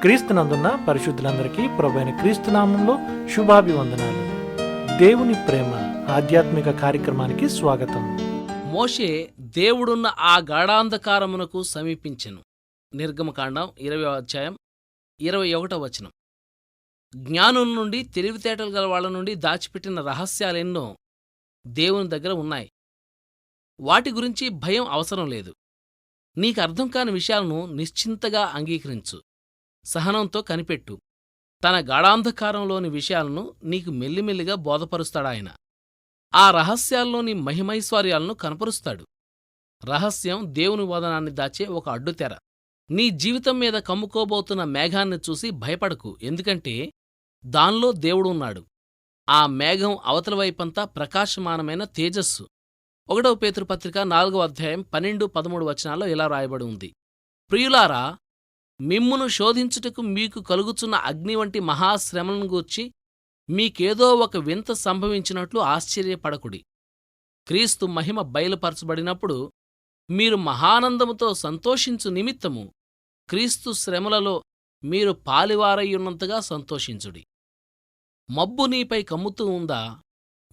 క్రీస్తునందున్న పరిశుద్ధులందరికీ ప్రభైన క్రీస్తునామంలో శుభాభివందనాలు. దేవుని ప్రేమ ఆధ్యాత్మిక కార్యక్రమానికి స్వాగతం. మోషే దేవుడున్న ఆ గాఢాంధకారమునకు సమీపించెను. నిర్గమకాండం ఇరవై అధ్యాయం ఇరవై ఒకటో వచనం. జ్ఞానం నుండి తెలివితేటలు గల వాళ్ళ నుండి దాచిపెట్టిన రహస్యాలెన్నో దేవుని దగ్గర ఉన్నాయి. వాటి గురించి భయం అవసరం లేదు. నీకు అర్థం కాని విషయాలను నిశ్చింతగా అంగీకరించు. సహనంతో కనిపెట్టు. తన గాఢాంధకారంలోని విషయాలను నీకు మెల్లిమెల్లిగా బోధపరుస్తాడాయన ఆ రహస్యాల్లోని మహిమైశ్వర్యాలను కనపరుస్తాడు. రహస్యం దేవుని వదనాన్ని దాచే ఒక అడ్డుతెర. నీ జీవితం మీద కమ్ముకోబోతున్న మేఘాన్ని చూసి భయపడకు ఎందుకంటే దానిలో దేవుడున్నాడు. ఆ మేఘం అవతలవైపంతా ప్రకాశమానమైన తేజస్సు. ఒకటవ పేతృపత్రిక నాలుగవ అధ్యాయం పన్నెండు పదమూడు వచనాల్లో ఇలా రాయబడి ఉంది. ప్రియులారా మిమ్మును శోధించుటకు మీకు కలుగుచున్న అగ్ని వంటి మహాశ్రమలను గూర్చి మీకేదో ఒక వింత సంభవించినట్లు ఆశ్చర్యపడకుడి. క్రీస్తు మహిమ బయలుపరచబడినప్పుడు మీరు మహానందముతో సంతోషించు నిమిత్తము క్రీస్తు శ్రమలలో మీరు పాలివారయ్యున్నంతగా సంతోషించుడి. మబ్బు నీపై కమ్ముతూ ఉందా?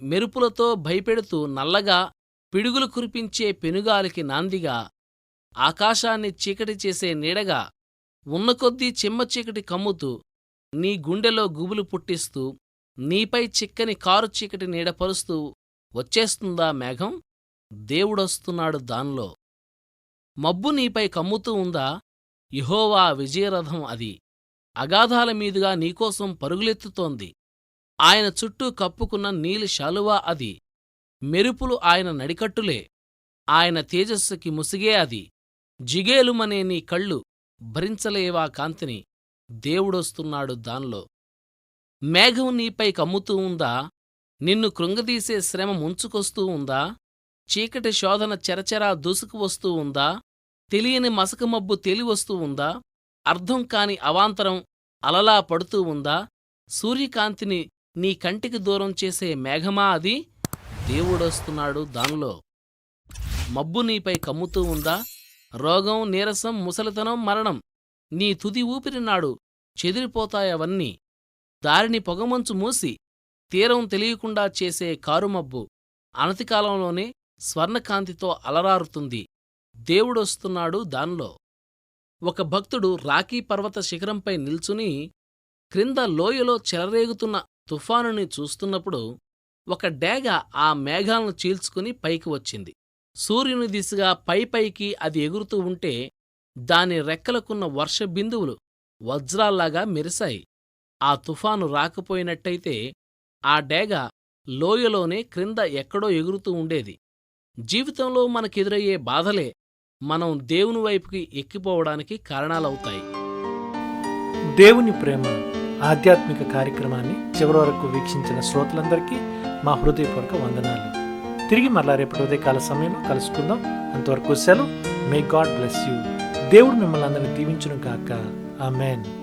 మెరుపులతో భయపెడుతూ నల్లగా పిడుగులు కురిపించే పెనుగాలికి నాందిగా ఆకాశాన్ని చీకటి చేసే నీడగా ఉన్న కొద్దీ చిమ్మ చీకటి కమ్ముతూ నీ గుండెలో గుబులు పుట్టిస్తూ నీపై చిక్కని కారు చీకటి నీడపరుస్తూ వచ్చేస్తుందా మేఘం? దేవుడొస్తున్నాడు దాన్లో. మబ్బు నీపై కమ్ముతూ ఉందా? ఇహోవా విజయరథం అది. అగాధాల మీదుగా నీకోసం పరుగులెత్తుతోంది. ఆయన చుట్టూ కప్పుకున్న నీలి శాలువా అది. మెరుపులు ఆయన నడికట్టులే. ఆయన తేజస్సుకి ముసిగే అది. జిగేలుమనే నీ కళ్ళు. భరించలేవా కాంతిని? దేవుడొస్తున్నాడు దానిలో. మేఘం నీపై కమ్ముతూ ఉందా? నిన్ను కృంగదీసే శ్రమ ముంచుకొస్తూ ఉందా? చీకటి శోధన చెరచెరా దూసుకు వస్తూ ఉందా? తెలియని మసకమబ్బు తెలివస్తూ ఉందా? అర్థం కాని అవాంతరం అలలా పడుతూ ఉందా? సూర్యకాంతిని నీ కంటికి దూరం చేసే మేఘమా అది? దేవుడొస్తున్నాడు దానిలో. మబ్బు నీపై కమ్ముతూ ఉందా? రోగం నీరసం ముసలితనం మరణం. నీ తుది ఊపిరినాడు చెదిరిపోతాయవన్నీ. దారిని పొగమంచు మూసి తీరం తెలియకుండా చేసే కారుమబ్బు అనతికాలంలోనే స్వర్ణకాంతితో అలరారుతుంది. దేవుడొస్తున్నాడు దానిలో. ఒక భక్తుడు రాకీ పర్వత శిఖరంపై నిల్చుని క్రింద లోయలో చెలరేగుతున్న తుఫానుని చూస్తున్నప్పుడు ఒక డేగ ఆ మేఘాలను చీల్చుకుని పైకి వచ్చింది. సూర్యుని దిశగా పైపైకి అది ఎగురుతూ ఉంటే దాని రెక్కలకున్న వర్ష బిందువులు వజ్రాల్లాగా మెరిశాయి. ఆ తుఫాను రాకపోయినట్టయితే ఆ డేగ లోయలోనే క్రింద ఎక్కడో ఎగురుతూ ఉండేది. జీవితంలో మనకెదురయ్యే బాధలే మనం దేవుని వైపుకి ఎక్కిపోవడానికి కారణాలవుతాయి. దేవుని ప్రేమ ఆధ్యాత్మిక కార్యక్రమాన్ని చివరి వరకు వీక్షించిన శ్రోతలందరికీ మా హృదయపూర్వక వందనాలు. తిరిగి మరలా రేపటి ఉదయకాల సమయంలో కలుసుకుందాం. అంతవరకు సెలవు. మే గాడ్ బ్లెస్ యూ దేవుడు మిమ్మల్ని అందరినీ దీవించును గాక. ఆమెన్